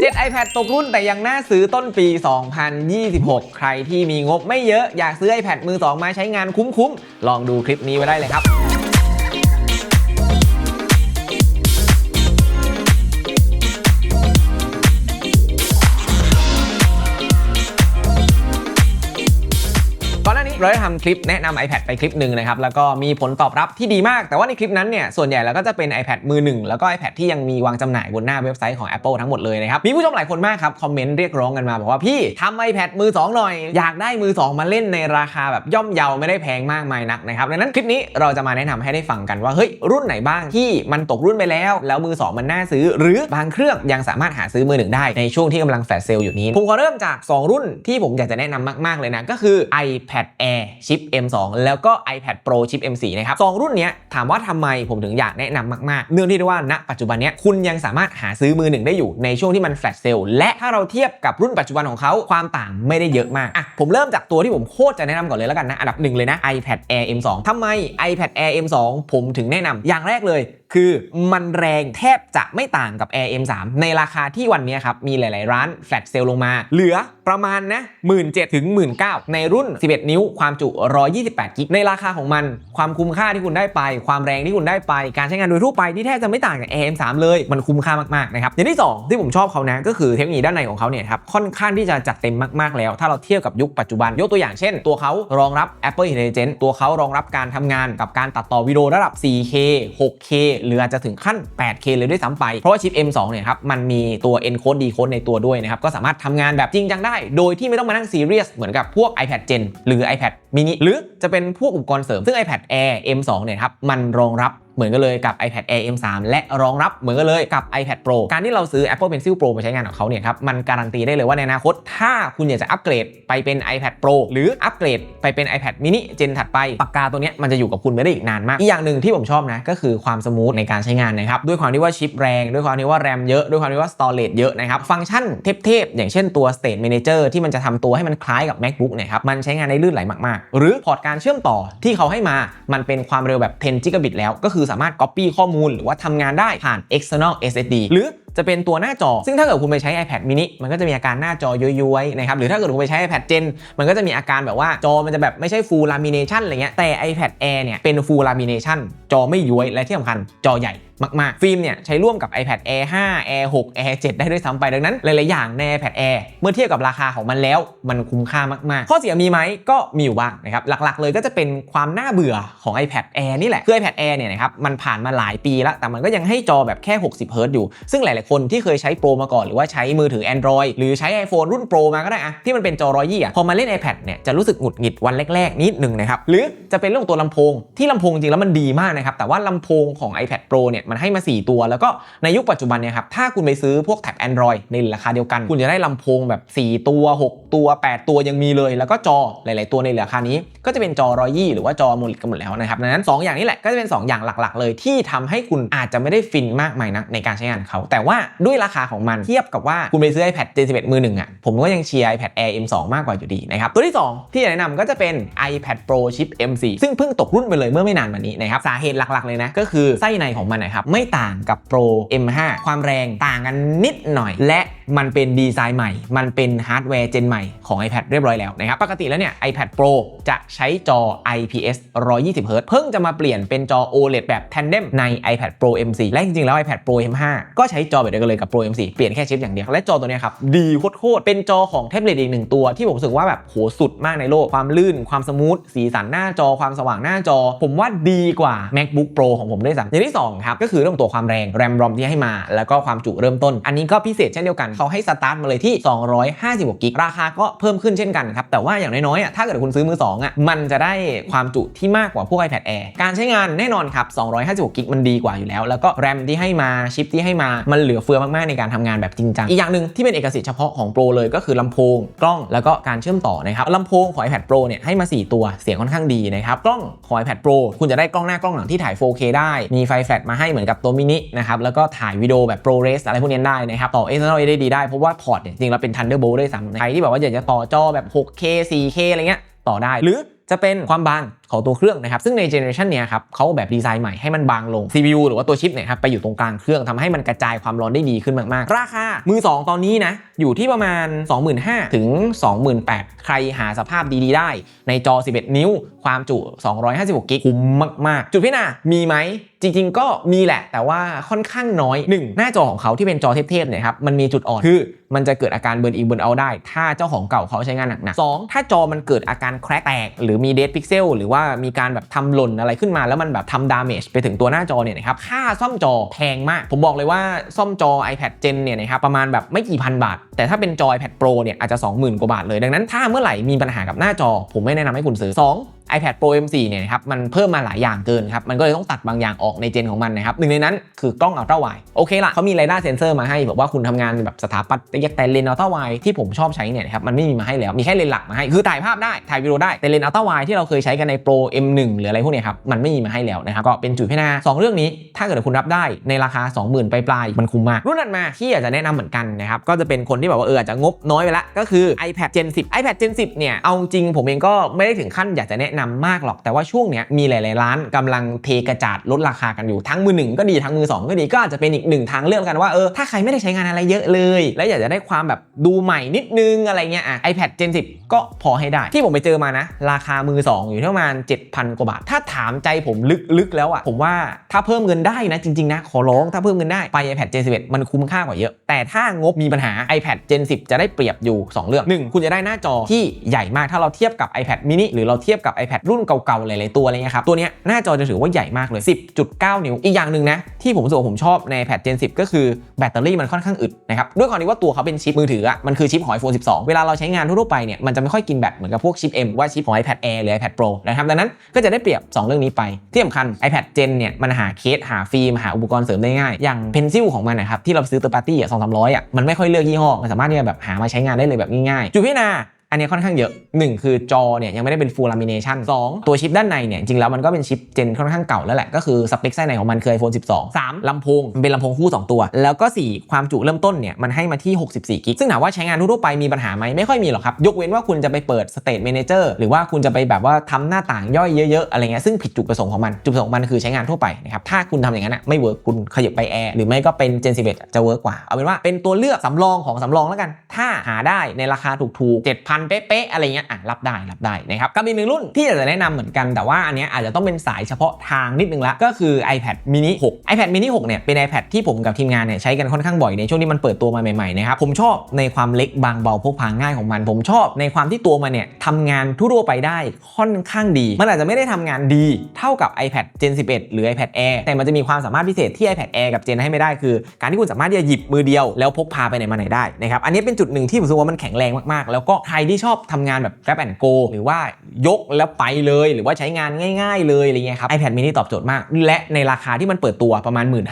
7 iPad ตกรุ่นแต่ยังน่าซื้อต้นปี 2026 ใครที่มีงบไม่เยอะอยากซื้อ iPad มือ 2 มาใช้งานคุ้มๆ ลองดูคลิปนี้ไว้ได้เลยครับ เราได้ทำคลิปแนะนำ iPad ไปคลิปหนึ่งนะครับ แล้วก็มีผลตอบรับที่ดีมาก แต่ว่าในคลิปนั้นเนี่ย ส่วนใหญ่แล้วก็จะเป็น iPad มือหนึ่งแล้วก็ iPad ที่ยังมีวางจำหน่ายบนหน้าเว็บไซต์ของ Apple ทั้งหมดเลยนะครับ มีผู้ชมหลายคนมากครับ คอมเมนต์เรียกร้องกันมา บอกว่าพี่ทำ iPad มือ 2 หน่อย อยากได้มือ 2 มาเล่นในราคาแบบย่อมเยาไม่ได้แพงมากมายนักนะครับดังนั้นคลิปนี้เราจะมาแนะนำให้ได้ฟังกันว่าเฮ้ยรุ่นไหนบ้างที่มันตกรุ่นไปแล้ว แล้วมือ 2 มันน่าซื้อ หรือบางเครื่องยังสามารถหาซื้อมือหนึ่งได้ในช่วงที่กำลังแฟลชเซลอยู่นี้ผมขอเริ่มจาก 2 รุ่นที่ผมอยากจะแนะนำมากๆเลยนะก็คือ iPad Air ชิป M2 แล้วก็ iPad Pro ชิป M4 นะครับสองรุ่นนี้ถามว่าทำไมผมถึงอยากแนะนำมากๆ เนื่องที่ว่าณปัจจุบันนี้คุณยังสามารถหาซื้อมือหนึ่งได้อยู่ในช่วงที่มันแฟลชเซลและถ้าเราเทียบกับรุ่นปัจจุบันของเขาความต่างไม่ได้เยอะมากอะ ผมเริ่มจากตัวที่ผมโคตรจะแนะนำก่อนเลยแล้วกันนะ อันดับหนึ่งเลยนะ iPad Air M2 ทำไม iPad Air M2 ผมถึงแนะนำอย่างแรกเลย คือมันแรงแทบจะไม่ต่างกับ Air M3 ในราคาที่วันนี้ครับ มีหลาย ๆ ร้านแฟลชเซลลงมา เหลือประมาณนะ17,000ถึง19,000ในรุ่น 11 นิ้ว ความจุ 128 กิก ในราคาของมัน ความคุ้มค่าที่คุณได้ไป ความแรงที่คุณได้ไป การใช้งานโดยทั่วไปที่แทบจะไม่ต่างจาก Air M3 เลย มันคุ้มค่ามาก ๆ นะครับ อย่างที่ 2 ที่ผมชอบเขานะ ก็คือเทคโนโลยีด้านในของเขาเนี่ยครับ ค่อนข้างที่จะจัดเต็มมาก ๆ แล้ว ถ้าเราเทียบกับยุคปัจจุบัน ยกตัวอย่างเช่น ตัวเขารองรับ Apple Intelligence ตัวเขารองรับการทำงานกับการตัดต่อวิดีโอระดับ 4K 6K หรืออาจจะถึงขั้น 8K เลยด้วยซ้ำไป เพราะว่าชิป M2 เนี่ยครับมันมีตัว encode decode ในตัวด้วยนะครับก็สามารถทำงานแบบจริงจังได้ โดยที่ไม่ต้องมานั่งซีเรียสเหมือนกับพวก iPad Gen หรือ iPad mini หรือจะเป็นพวกอุปกรณ์เสริมซึ่ง iPad Air M2 เนี่ยครับมันรองรับ เหมือนกันเลยกับ iPad Air M3 และรองรับเหมือนกันเลยกับ iPad Pro การที่เราซื้อ Apple Pencil Pro มาใช้งานของเขาเนี่ยครับมันการันตีได้เลยว่าในอนาคต ถ้าคุณอยากจะอัปเกรดไปเป็น iPad Pro หรืออัปเกรดไปเป็น iPad mini เจนถัดไปปากกาตัวเนี้ยมันจะอยู่กับคุณไม่ได้อีกนานมาก อีกอย่างหนึ่งที่ผมชอบนะก็คือความสมูทในการใช้งานนะครับด้วยความที่ว่าชิปแรง ด้วยความที่ว่าแรมเยอะด้วยความที่ว่า storage เยอะนะครับฟังก์ชันเทพๆอย่างเช่นตัว State Manager ที่มันจะทำตัวให้มันคล้ายกับ MacBook เนี่ยครับมันใช้งานได้ลื่นไหลมากๆ หรือพอร์ตการเชื่อมต่อที่เขาให้มามันเป็นความเร็วแบบ10 g b แล้วก็คือสามารถ copy ข้อมูล หรือว่าทำงานได้ผ่าน external SSD หรือจะเป็นตัวหน้าจอ ซึ่งถ้าเกิดคุณไปใช้ iPad mini มันก็จะมีอาการหน้าจอย้วยๆนะครับหรือถ้าเกิดคุณไปใช้ iPad Gen มันก็จะมีอาการแบบว่าจอมันจะแบบไม่ใช่ full lamination อะไรเงี้ยแต่ iPad Air เนี่ยเป็น full lamination จอไม่ย้วยและที่สำคัญจอใหญ่มากๆ ฟิล์มเนี่ยใช้ร่วมกับ iPad Air 5 Air 6 Air 7 ได้ด้วยซ้ำไป ดังนั้น หลาย ๆ อย่างใน iPad Air เมื่อเทียบกับราคาของมันแล้ว มันคุ้มค่ามาก ๆ ข้อเสียมีไหมก็มีอยู่บ้างนะครับ หลัก ๆ เลยก็จะเป็นความน่าเบื่อของ iPad Air นี่แหละ คือ iPad Air เนี่ยนะครับ มันผ่านมาหลายปีแล้ว แต่มันก็ยังให้จอแบบแค่ 60 Hz อยู่ ซึ่งหลายๆคนที่เคยใช้ Pro มาก่อนหรือว่าใช้มือถือ Android หรือใช้ iPhone รุ่น Pro มาก็ได้อะที่มันเป็นจอร้อยยี่อะพอมาเล่น iPad เนี่ยจะรู้สึกหงุดหงิดวันแรกๆนิดหนึ่งนะครับหรือจะเป็นเรื่องตัวลำโพงที่ลำโพงจริงแล้วมันดีมากนะครับแต่ว่าลำโพงของ iPad Pro เนี่ยมันให้มา 4 ตัว แล้วก็ในยุคปัจจุบันเนี่ยครับถ้าคุณไปซื้อพวกแท็บ Android ในราคาเดียวกัน คุณจะได้ลำโพงแบบ 4 ตัว 6 ตัว 8 ตัวยังมีเลย แล้วก็จอหลาย ๆ ตัวในราคานี้ ก็จะเป็นจอร้อยยี่หรือว่าจอโมลิกันหมดแล้วนะครับดังนั้น 2 อย่างนี้แหละก็จะเป็น 2 อย่างหลัก ๆ เลยที่ทำให้คุณอาจจะไม่ได้ฟินมากมายนักในการใช้งานเขาแต่ว่าด้วยราคาของมันเทียบกับว่าคุณไปซื้อ iPad Gen 11 มือหนึ่งอะผมก็ยังเชียร์ iPad Air M2 มากกว่าอยู่ดีนะครับตัวที่ 2 ที่จะแนะนำก็จะเป็น iPad Pro ชิป M4 ซึ่งเพิ่งตกรุ่นไปเลยเมื่อไม่นานมานี้นะครับสาเหตุหลักๆเลยนะก็คือไส้ในของมันนะครับไม่ต่างกับ Pro M5 ความแรงต่างกันนิดหน่อยและ มันเป็นดีไซน์ใหม่ มันเป็นฮาร์ดแวร์เจนใหม่ของ iPad เรียบร้อยแล้วนะครับ ปกติแล้วเนี่ย iPad Pro จะใช้จอ IPS 120 Hz เพิ่งจะมาเปลี่ยนเป็นจอ OLED แบบ Tandem ใน iPad Pro M4 และจริงๆ แล้ว iPad Pro M5 ก็ใช้จอแบบเดียวกันเลยกับ Pro M4 เปลี่ยนแค่ชิปอย่างเดียว และจอตัวนี้ครับ ดีโคตร ๆ เป็นจอของแท็บเล็ตอีกหนึ่งตัวที่ผมรู้สึกว่าแบบโหสุดมากในโลก ความลื่น ความสมูท สีสันหน้าจอ ความสว่างหน้าจอ ผมว่าดีกว่า MacBook Pro ของผมด้วยซ้ำอย่างที่สองครับ ก็คือเรื่องตัวความแรง RAM ROM ที่ให้มา แล้วก็ความจุเริ่มต้น อันนี้ก็พิเศษเช่นเดียวกันเขาให้สตาร์ทมาเลยที่ 256กิกราคาก็เพิ่มขึ้นเช่นกันครับ แต่ว่าอย่างน้อยๆถ้าเกิดคุณซื้อมือ2อะมันจะได้ความจุที่มากกว่าพวก iPad Air การใช้งานแน่นอนครับ256กิกมันดีกว่าอยู่แล้ว แล้วก็ RAM ที่ให้มาชิปที่ให้มามันเหลือเฟือมากๆในการทำงานแบบจริงจังอีกอย่างหนึ่งที่เป็นเอกสิทธิ์เฉพาะของ Pro เลยก็คือลำโพงกล้องแล้วก็การเชื่อมต่อนะครับลำโพงของ iPad Pro เนี่ยให้มา 4 ตัวเสียงค่อนข้างดีนะครับกล้องของ iPad Pro คุณจะได้กล้องหน้ากล้องหลังที่ถ่าย 4K ได้มีไฟแฟลชมาให้เหมือนกับตัวมินินะครับแล้วก็ถ่ายวิดีโอแบบ ProRes อะไรพวกนี้ได้นะครับต่อ external SSD ได้ เพราะว่าพอร์ตเนี่ยจริงเราเป็น Thunderbolt ด้วยซ้ำใครที่แบบว่าอยากจะต่อจอแบบ 6K 4K อะไรเงี้ยต่อได้ หรือจะเป็นความบาง ของตัวเครื่องนะครับ ซึ่งในเจเนอเรชันนี้ครับเขาแบบดีไซน์ใหม่ให้มันบางลง CPU หรือว่าตัวชิปเนี่ยครับไปอยู่ตรงกลางเครื่องทำให้มันกระจายความร้อนได้ดีขึ้นมากๆ ราคา มือ 2 ตอนนี้นะ อยู่ที่ประมาณ 25,000ถึง 28,000 ใครหาสภาพดีๆ ได้ ในจอ 11 นิ้ว ความจุ 256กิกคุ้มมากๆ จุดพิจารณามีไหมจริงๆ ก็มีแหละ แต่ว่าค่อนข้างน้อย 1 หน้าจอของเขาที่เป็นจอเทพๆเนี่ยครับมันมีจุดอ่อนคือมันจะเกิดอาการเบิร์นอินเบิร์นเอาได้ ถ้าเจ้าของเก่าเขาใช้งานหนักๆสองถ้าจอมันเกิดอาการแครกแตกหรือมีเด d พิกเซลหรือว่ามีการแบบทำหล่นอะไรขึ้นมาแล้วมันแบบทำดาเมจไปถึงตัวหน้าจอเนี่ยนะครับค่าซ่อมจอแพงมาก ผมบอกเลยว่าซ่อมจอ iPad Gen เนี่ยนะครับประมาณแบบไม่กี่พันบาท แต่ถ้าเป็นจอ iPad Pro เนี่ยอาจจะ 20,000 กว่าบาทเลย ดังนั้นถ้าเมื่อไหร่มีปัญหากับหน้าจอ ผมไม่แนะนำให้คุณซื้อ 2 iPad Pro M4 เนี่ยนะครับมันเพิ่มมาหลายอย่างเกินครับมันก็เลยต้องตัดบางอย่างออกในเจนของมันนะครับหนึ่งในนั้นคือกล้องอัลตร้าไวโอเคละเขามี radar sensor มาให้แบบว่าคุณทำงานแบบสถาปัตยกแต่เลนอัลตร้าไวที่ผมชอบใช้เนี่ยนะครับมันไม่มีมาให้แล้วมีแค่เลนหลักมาให้คือถ่ายภาพได้ถ่ายวิดีโอได้แต่เลนอัลตร้าไวที่เราเคยใช้กันใน Pro M1 หรืออะไรพวกเนี้ยครับมันไม่มีมาให้แล้วนะครับก็เป็นจุดพิจารณาสองเรื่องนี้ ถ้าเกิดคุณรับได้ในราคา 20,000ปลายๆมันคุ้มมากรุ่นถัดมาที่อยากจะแนะนำเหมือนกันนะครับก็จะเป็นคนที่แบบว่าเอออาจจะงบน้อยไปละก็คือ iPad Gen 10 iPad Gen 10เนี่ยเอาจริงผมเองก็ไม่ได้ถึงขั้นอยากจะแนะนำมากหรอก แต่ว่าช่วงเนี้ยมีหลาย ๆ ร้านกำลังเทกระจาดลดราคากันอยู่ทั้งมือหนึ่งก็ดีทั้งมือสองก็ดีก็อาจจะเป็นอีกหนึ่งทางเลือกกันว่าเออถ้าใครไม่ได้ใช้งานอะไรเยอะเลย แล้วอยากจะได้ความแบบดูใหม่นิดนึงอะไรเงี้ยอะ iPad Gen 10 ก็พอให้ได้ ที่ผมไปเจอมานะ ราคามือ 2 อยู่ที่ประมาณ 7,000 กว่าบาท ถ้าถามใจผมลึก ๆ แล้วอะ ผมว่าถ้าเพิ่มเงินได้นะจริง ๆ นะ ขอร้องถ้าเพิ่มเงินได้ไป iPad Gen 11 มันคุ้มค่ากว่าเยอะ แต่ถ้างบมีปัญหา iPad Gen 10 จะได้เปรียบอยู่ 2 เรื่อง 1 คุณจะได้หน้าจอที่ใหญ่มากถ้าเราเทียบกับ iPad mini หรือเราเทียบกับ iPad รุ่นเก่าๆ หลายๆ ตัวอะไรเงี้ยครับ ตัวนี้หน้าจอจะถือว่าใหญ่มากเลย 10.9 นิ้ว อีกอย่างหนึ่งนะ ที่ผมรู้สึกว่าผมชอบใน iPad Gen 10 ก็คือแบตเตอรี่มันค่อนข้างอึดนะครับ ด้วยความที่ว่าตัวเขาเป็นชิปมือถืออะมันคือชิปของ iPhone 12 เวลาเราใช้งานทั่วไปเนี่ยมันจะไม่ค่อยกินแบตเหมือนกับพวกชิป M ว่าชิปของ iPad Air หรือ iPad Pro นะครับดังนั้นก็จะได้เปรียบ 2 เรื่องนี้ไป ที่สำคัญ iPad Gen เนี่ยมันหาเคสหาฟิล์มหาอุปกรณ์เสริมได้ง่าย อย่างเพนซิลของมันนะครับที่เราซื้อตัวปาร์ตี้อะสองสามร้อยอะมันไม่ค่อยเลือกยี่ห้อมันสามารถที่จะแบบหามาใช้งานได้เลยแบบง่ายๆจุดพิจารณา อันนี้ค่อนข้างเยอะ 1 คือจอเนี่ยยังไม่ได้เป็น full lamination 2 ตัวชิปด้านในเนี่ยจริงแล้วมันก็เป็นชิปเจนค่อนข้างเก่าแล้วแหละ ก็คือสเปคไส้ในของมันคือ iPhone 12 3ลำโพงมันเป็นลำโพงคู่ 2 ตัว แล้วก็ 4 ความจุเริ่มต้นเนี่ยมันให้มาที่ 64กิกซึ่งถามว่าใช้งานทั่วๆไปมีปัญหาไหมไม่ค่อยมีหรอกครับ ยกเว้นว่าคุณจะไปเปิด State Manager หรือว่าคุณจะไปแบบว่าทำหน้าต่างย่อยเยอะๆอะไรเงี้ยซึ่งผิดจุดประสงค์ของมันจุดประสงค์ของมันคือใช้งานทั่วไปนะครับถ้าคุณทำอย่างนั้นอะไม่เวิร์กคุณขยับไปแอร์หรือไม่ก็เป็น Gen 11จะเวิร์กกว่าเอาเป็นว่าเป็นตัวเลือกสำรองของสำรองแล้วกัน ถ้าหาได้ในราคาถูกๆ7,000เป๊ะๆอะไรเงี้ยอะรับได้รับได้นะครับกับอีหนึ่งรุ่นที่อยากจะแนะนำเหมือนกันแต่ว่าอันเนี้ยอาจจะต้องเป็นสายเฉพาะทางนิดนึงละก็คือ iPad mini 6 iPad mini 6เนี่ยเป็น iPad ที่ผมกับทีมงานเนี่ยใช้กันค่อนข้างบ่อยในช่วงที่มันเปิดตัวมาใหม่ๆนะครับผมชอบในความเล็กบางเบาพกพาง่ายของมัน ผมชอบในความที่ตัวมันเนี่ยทำงานทั่วไปได้ค่อนข้างดี มันอาจจะไม่ได้ทำงานดีเท่ากับ iPad Gen 11 หรือ iPad Air แต่มันจะมีความสามารถพิเศษที่ iPad Air กับ Gen ให้ไม่ได้คือ การที่คุณสามารถที่จะหยิบมือเดียวแล้วพกพาไปไหนมาไหนได้นะครับอันนี้เป็นจุดหนึ่งที่ผมรู้สึกว่ามันแข็งแรงมากๆแล้วก็ใครที่ชอบทำงานแบบ grab and go หรือว่ายกแล้วไปเลย หรือว่าใช้งานง่าย ๆ เลยอะไรเงี้ยครับ iPad mini ตอบโจทย์มาก และในราคาที่มันเปิดตัวประมาณ 1 5ื่น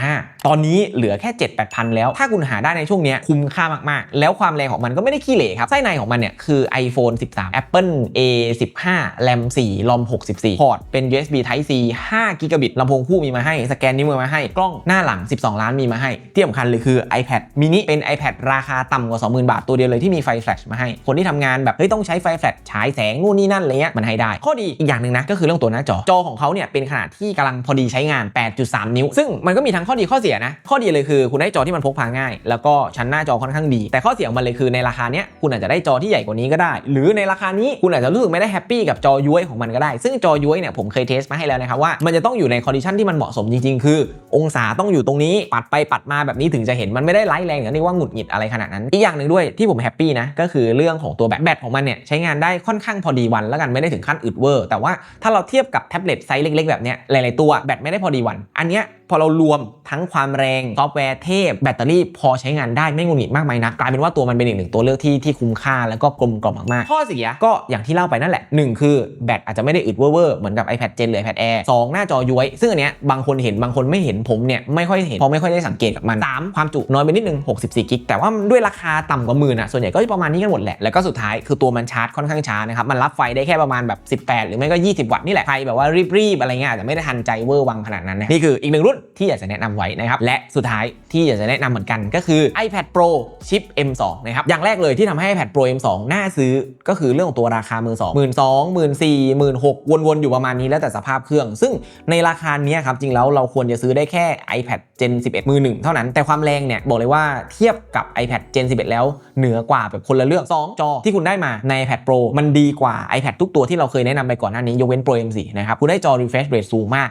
ตอนนี้เหลือแค่ 7 8 0 0 0 แล้ว ถ้าคุณหาได้ในช่วงนี้คุ้มค่ามากๆ แล้วความแรงของมันก็ไม่ได้ขี้เหร่ครับไส้ในของมันเนี่ยคือ iPhone 13 Apple A15 RAM 4 ROM 64 พอร์ตเป็น USB Type C 5 g b ลำโพงคู่มีมาให้ สแกนนิ้วมือมาให้ กล้องหน้าหลัง 12 ล้านมีมาให้ ที่สำคัญเลยคือ iPad mini เป็น iPad ราคาต่ำกว่า 20,000 บาทตัวเดียวเลยที่มีไฟแฟลชมาให้ คนที่ทำงานแบบเฮ้ยต้องใช้ไฟแฟลชฉายแสงนู่นนี่นั่นอะไรเงี้ยมันให้ได้ ข้อดีอีกอย่างหนึ่งนะก็คือเรื่องตัวหน้าจอจอของเขาเนี่ยเป็นขนาดที่กำลังพอดีใช้งาน 8.3 นิ้ว ซึ่งมันก็มีทั้งข้อดีข้อเสียนะ ข้อดีเลยคือคุณได้จอที่มันพกพาง่าย แล้วก็ชั้นหน้าจอค่อนข้างดี แต่ข้อเสียของมันเลยคือในราคาเนี้ยคุณอาจจะได้จอที่ใหญ่กว่านี้ก็ได้ หรือในราคานี้คุณอาจจะรู้สึกไม่ได้แฮปปี้กับจอย้วยของมันก็ได้ ซึ่งจอย้วยเนี่ยผมเคยเทสมาให้แล้วนะครับว่ามันจะต้องอยู่ในคอนดิชันที่มันเหมาะสมจริงๆ คือ องศาต้องอยู่ตรงนี้ปัดไปปัดมาแบบนี้ถึงจะเห็นมันไม่ได้ไร้แรงอย่างที่ว่าหงุดหงิดอะไรขนาดนั้น อีกอย่างหนึ่งด้วยที่ผมแฮปปี้นะก็คือเรื่องของตัวแบตแบตของมันเนี่ยใช้งานได้ค่อนข้างพอดีวันแล้วกันไม่ได้ถึงขั้นอึดเวอร์แต่ว่าถ้าเราเทียบกับแท็บเล็ตไซส์เล็กๆแบบเนี้ยหลายๆตัวแบตไม่ได้พอดีวัน อันเนี้ย พอเรารวมทั้งความแรงซอฟต์แวร์เทพแบตเตอรี่พอใช้งานได้ไม่งุนหงิดมากมายนะกลายเป็นว่าตัวมันเป็นอีกหนึ่งตัวเลือกที่ที่คุ้มค่าแล้วก็กลมกล่อมมากๆข้อเสียก็อย่างที่เล่าไปนั่นแหละ 1 คือแบตอาจจะไม่ได้อึดเวอร์ๆเหมือนกับ iPad Gen หรือ iPad Air 2หน้าจอย้วย ซึ่งอันเนี้ยบางคนเห็นบางคนไม่เห็นผมเนี่ยไม่ค่อยเห็นเพราะไม่ค่อยได้สังเกตกับมัน3ความจุน้อยไปนิดนึง64กิกแต่ว่าด้วยราคาต่ำกว่าหมื่นอะส่วนใหญ่ก็ประมาณนี้กันหมดแหละแล้วก็สุดท้ายคือตัวมันชาร์จค่อนข้างช้านะครับมันรับไฟได้แค่ประมาณแบบ 18 หรือไม่ก็ 20 วัตต์นี่แหละใครแบบว่ารีบๆอะไรเงี้ยอาจจะไม่ได้ทันใจเวอร์วังขนาดนั้นนะนี่คืออีกหนึ่งรุ่นที่อยากจะแนะนำไว้นะครับ และสุดท้ายที่อยากจะแนะนำเหมือนกันก็คือ iPad Pro ชิป M2 นะครับ อย่างแรกเลยที่ทำให้ iPad Pro M2 น่าซื้อก็คือเรื่องของตัวราคามือ2 1 2 0 0 0 4 1 6 0 0วนๆ อยู่ประมาณนี้แล้วแต่สภาพเครื่อง ซึ่งในราคาเนี้ยครับ จริงแล้วเราควรจะซื้อได้แค่ iPad Gen 11 มือหนึ่งเท่านั้น แต่ความแรงเนี่ยบอกเลยว่าเทียบกับ iPad Gen 11 แล้วเหนือกว่าแบบคนละเรื่อง2จอที่คุณได้มาใน iPad Pro มันดีกว่า iPad ทุกตัวที่เราเคยแนะนำไปก่อนหน้านี้ยกเว้น Pro M4 นะครับคุณได้จอ refresh rate สูงมาก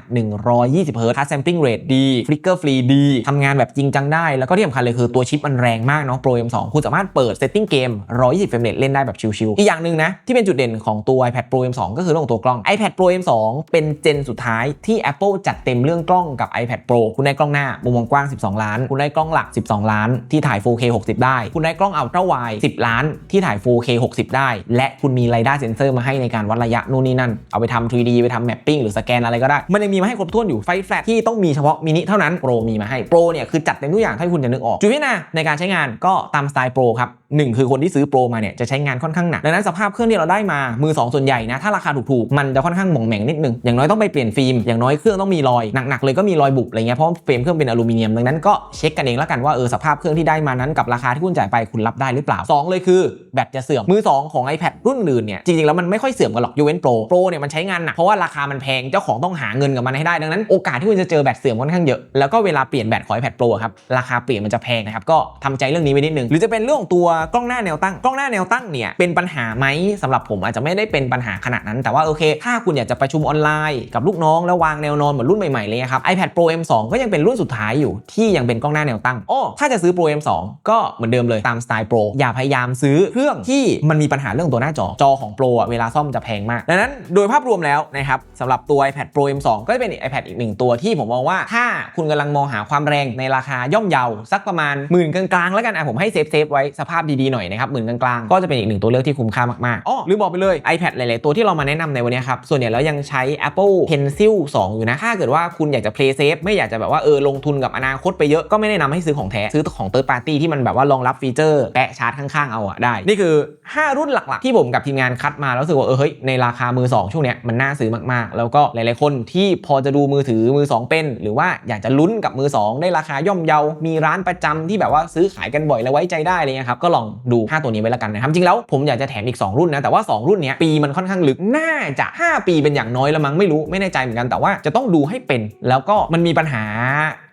120 Hz touch sampling rate ดี flicker free ดีทำงานแบบจริงจังได้ แล้วก็ที่สำคัญเลยคือตัวชิปมันแรงมากเนาะ Pro M2 คุณสามารถเปิด setting เกม120 frame rate เล่นได้แบบชิลๆอีกอย่างหนึ่งนะที่เป็นจุดเด่นของตัว iPad Pro M2 ก็คือเรื่องของตัวกล้อง iPad Pro M2 เป็นเจนสุดท้ายที่ Apple จัดเต็มเรื่องกล้องกับ iPad Pro คุณได้กล้องหน้ามุมมองกว้าง 12 ล้าน คุณได้กล้องหลัก 12 ล้าน ที่ถ่าย 4K 60 ได้ คุณได้กล้อง Ultra Wide 10 ล้าน ที่ถ่าย 4K 60 ได้ และคุณมี LiDAR sensor มาให้ในการวัดระยะนู่นนี่นั่น เอาไปทำ 3D ไปทำ mapping หรือสแกนอะไรก็ได้ มันยังมีมาให้ครบถ้วนอยู่ไฟแฟลชที่ต้องมีเฉพาะพาะมินิเท่านั้นโปรมีมาให้โปรเนี่ยคือจัดเต็มทุกอย่างให้คุณจะนึกออกจุดพิจารณาในการใช้งานก็ตามสไตล์โปรครับหนึ่งคือคนที่ซื้อ Pro มาเนี่ยจะใช้งานค่อนข้างหนักดังนั้นสภาพเครื่องที่เราได้มามือสองส่วนใหญ่นะถ้าราคาถูกๆมันจะค่อนข้างหม่องแหม่งนิดนึงอย่างน้อยต้องไปเปลี่ยนฟิล์มอย่างน้อยเครื่องต้องมีรอยหนักๆเลยก็มีรอยบุบอะไรเงี้ยเพราะเฟรมเครื่องเป็นอลูมิเนียมดังนั้นก็เช็คกันเองแล้วกันว่าเออสภาพเครื่องที่ได้มานั้นกับราคาที่คุณจ่ายไปคุณรับได้หรือเปล่าสองเลยคือแบตจะเสื่อมมือสองของ iPad รุ่นอื่นเนี่ยจริงๆแล้วมันไม่ค่อยเสื่อมกันหรอกยกเวน Pro Pro เนี่ยมันใช้งานหนักเพราะว่าราคามันแพงเจ้าของต้องหาเงินกับมันให้ได้ดังนั้นโอกาสที่คุณจะเจอแบตเสื่อมค่อนข้างเยอะแล้วก็เวลาเปลี่ยนแบตของ iPad Pro ครับราคาเปลี่ยนมันจะแพงนะครับก็ทำใจเรื่องนี้ไว้นิดนึงหรือจะเป็นเรื่องตัวกล้องหน้าแนวตั้ง กล้องหน้าแนวตั้งเนี่ยเป็นปัญหาไหมสำหรับผมอาจจะไม่ได้เป็นปัญหาขนาดนั้นแต่ว่าโอเค ถ้าคุณอยากจะประชุมออนไลน์กับลูกน้องแล้ววางแนวนอนเหมือนรุ่นใหม่ๆเลยครับ iPad Pro M2 ก็ยังเป็นรุ่นสุดท้ายอยู่ที่ยังเป็นกล้องหน้าแนวตั้งอ้อถ้าจะซื้อ Pro M2 ก็เหมือนเดิมเลยตามสไตล์ Pro อย่าพยายามซื้อเครื่องที่มันมีปัญหาเรื่องตัวหน้าจอจอของ Pro เวลาซ่อมจะแพงมากดังนั้นโดยภาพรวมแล้วนะครับสำหรับตัว iPad Pro M2 ก็จะเป็น iPad อีกหนึ่งตัวที่ผมมองว่า ถ้าคุณกำลังมองหาความแรงในราคาย่อมเยาสักประมาณหมื่นกลางๆแล้วกันอะผมให้เซฟเซฟไว้สภาพดีๆหน่อยนะครับหมื่นกลางๆ ก็จะเป็นอีกหนึ่งตัวเลือกที่คุ้มค่ามากๆอ๋อลืมบอกไปเลย iPad หลายๆตัวที่เรามาแนะนำในวันนี้ครับส่วนใหญ่แล้วยังใช้ Apple Pencil 2 อยู่นะ ถ้าเกิดว่าคุณอยากจะ play safe ไม่อยากจะแบบว่าเออลงทุนกับอนาคตไปเยอะก็ไม่แนะนำให้ซื้อของแท้ซื้อของ third party ที่มันแบบว่ารองรับฟีเจอร์แปะชาร์จข้างๆเอาอะได้ นี่คือ 5 รุ่นหลักๆ ที่ผมกับทีมงานคัดมาแล้วรู้สึกว่าเออเฮ้ยในราคามือ 2 ช่วงเนี้ยมันน่าซื้อมากๆ แล้วก็หลายๆคนที่พอจะดูมือถือมือ 2 เป็น หรือว่าอยากจะลุ้นกับมือ 2 ได้ราคาย่อมเยา มีร้านประจำที่แบบว่าซื้อขายกันบ่อยและไว้ใจได้อะไรเงี้ยครับก็ลองดู 5 ตัวนี้ไว้ล้วกันนะครับ จริงแล้วผมอยากจะแถมอีก 2 รุ่นนะ แต่ว่า 2 รุ่นนี้ปีมันค่อนข้างลึก น่าจะ 5 ปีเป็นอย่างน้อยละมั้งไม่รู้ ไม่แน่ใจเหมือนกัน แต่ว่าจะต้องดูให้เป็น แล้วก็มันมีปัญหา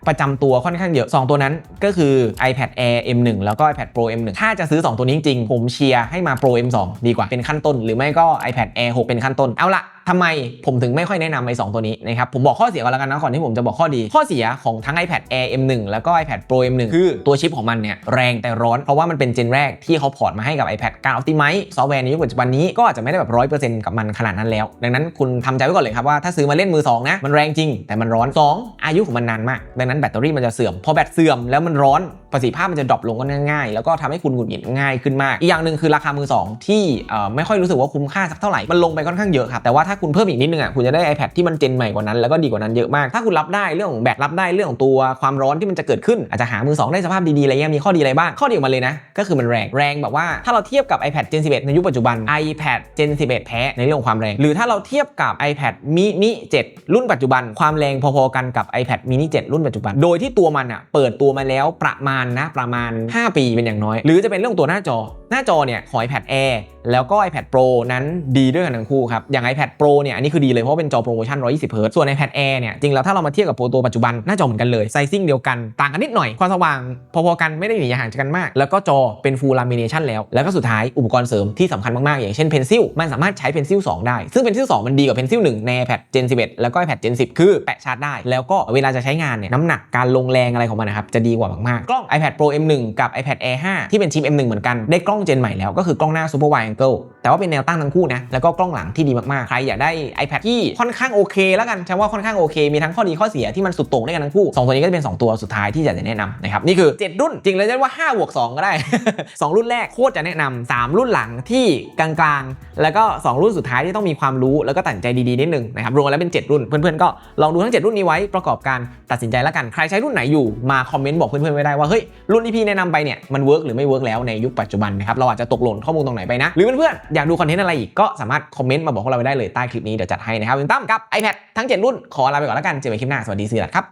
ประจำตัวค่อนข้างเยอะ 2 ตัวนั้นก็คือ iPad Air M1 แล้วก็ iPad Pro M1 ถ้าจะซื้อ 2 ตัวนี้จริงๆผมเชียร์ให้มา Pro M2 ดีกว่าเป็นขั้นต้น หรือไม่ก็ iPad Air 6 เป็นขั้นต้นเอาละ ทำไมผมถึงไม่ค่อยแนะนำไอ้สตัวนี้นะครับผมบอกข้อเสียก่อนแล้วกันนะก่อนที่ผมจะบอกข้อดี ข้อเสียของทั้ง iPad Air M1 แล้วก็ iPad Pro M1 คือตัวชิปของมันเนี่ยแรงแต่ร้อนเพราะว่ามันเป็นเจนแรกที่เขาพอร์ตมาให้กับ iPad การ optimize ซอฟต์แวร์ในยุคปัจจุบันนี้ก็อาจจะไม่ได้แบบร้อยเปอร์เซ็นต์กับมันขนาดนั้นแล้ว ดังนั้นคุณทำใจไว้ก่อนเลยครับว่าถ้าซื้อมาเล่นมือสองนะมันแรงจริง แต่มันร้อน 2 อายุของมันนานมาก ดังนั้นแบตเตอรี่มันจะเสื่อมพอแบตเสื่อมแล้วมันร้อนประสิทธิภาพมันจะดรอปลงก็ง่ายๆแล้วก็ทำให้คุณหงุดหงิดง่ายขึ้นมากอีกอย่างหนึ่งคือราคามือ2ที่เอ่อไม่ค่อยรู้สึกว่าคุ้มค่าสักเท่าไหร่มันลงไปค่อนข้างเยอะครับแต่ว่าถ้าคุณเพิ่มอีกนิดนึงอะคุณจะได้ iPad ที่มันเจนใหม่กว่านั้นแล้วก็ดีกว่านั้นเยอะมาก ถ้าคุณรับได้เรื่องของแบตรับได้เรื่องของตัวความร้อนที่มันจะเกิดขึ้นอาจจะหามือ2ได้สภาพดีๆอะไรเงี้ยมีข้อดีอะไรบ้างข้อดีออกมาเลยนะ ก็คือมันแรงแรงแบบว่าถ้าเราเทียบกับ iPad Gen 11 ในยุคปัจจุบัน iPad Gen 11 แพ้ในเรื่องของความแรง หรือถ้าเราเทียบกับ iPad mini 7 รุ่นปัจจุบัน ความแรงพอๆกันกับ iPad mini 7 รุ่นปัจจุบัน โดยที่ตัวมันอะเปิดตัวมาแล้วประมาณนะประมาณ 5 ปีเป็นอย่างน้อย หรือจะเป็นเรื่องตัวหน้าจอหน้าจอเนี่ยของ iPad Air แล้วก็ iPad Pro นั้นดีด้วยกันทั้งคู่ครับ อย่าง iPad Pro เนี่ยอันนี้คือดีเลยเพราะว่าเป็นจอโปรโมชั่น 120 Hz ส่วน iPad Air เนี่ยจริงแล้วถ้าเรามาเทียบกับโปรตัวปัจจุบันหน้าจอเหมือนกันเลยไซซิ่งเดียวกันต่างกันนิดหน่อย ความสว่างพอๆกันไม่ได้หนีห่างกกันมาก แล้วก็จอเป็น Full Lamination แล้ว แล้วก็สุดท้ายอุปกรณ์เสริมที่สำคัญมากๆ อย่างเช่น Pencil มันสามารถใช้ Pencil 2 ได้ ซึ่ง Pencil 2 มันดีกว่า Pencil 1 ใน iPad Gen 11 แล้วก็ iPad Gen 10 คือแปะชาร์จได้ แล้วก็เวลาจะใช้งานเนี่ยน้ำหนักการลงแรงอะไรของมันนะครับจะดีกว่ามากๆกล้อง iPad Pro M1 กับ iPad Air 5 ที่เป็นชิป M1 เหมือนกันได้กล้ององเจนใหม่แล้วก็คือกล้องหน้า Super Wide Angle แต่ว่าเป็นแนวตั้งทั้งคู่นะแล้วก็กล้องหลังที่ดีมากๆ ใครอยากได้ iPad ที่ค่อนข้างโอเคแล้วกันใช้ว่าค่อนข้างโอเค มีทั้งข้อดีข้อเสียที่มันสุดโต่งด้วยกันทั้งคู่2ตัวนี้ก็จะเป็น 2 ตัวสุดท้ายที่อยากจะแนะนำนะครับนี่คือ 7 รุ่นจริงแล้วจะว่า5บวก2ก็ได้ 2 รุ่นแรกโคตรจะแนะนำ3รุ่นหลังที่กลางๆ แล้วก็ 2 รุ่นสุดท้ายที่ต้องมีความรู้แล้วก็ตัดใจดีๆนิดนึงนะครับรวมแล้วเป็น 7 รุ่นเพื่อนๆก็ลองดูทั้ง 7 รุ่นนี้ไว้ประกอบการตัดสินใจแล้วกันใครใช้รุ่นไหนอยู่มาคอมเมนต์บอกเพื่อนๆไว้ได้ว่าเฮ้ยรุ่นที่พี่แนะนำไปเนี่ยมันเวิร์กหรือไม่เวิร์กแล้วในยุคปัจจุบันนะครับเราอาจจะตกหล่นข้อมูลตรงไหนไปนะ หรือเพื่อนๆอยากดูคอนเทนต์อะไรอีกก็สามารถคอมเมนต์มาบอกพวกเราไได้เลยใต้คลิปนี้เดี๋ยวจัดให้นะครับตั้มกับ iPad ทั้ง 7 รุ่นขอลาไปก่อนแล้วกันเจอกันคลิปหน้าสวัสดีสีรัตครับ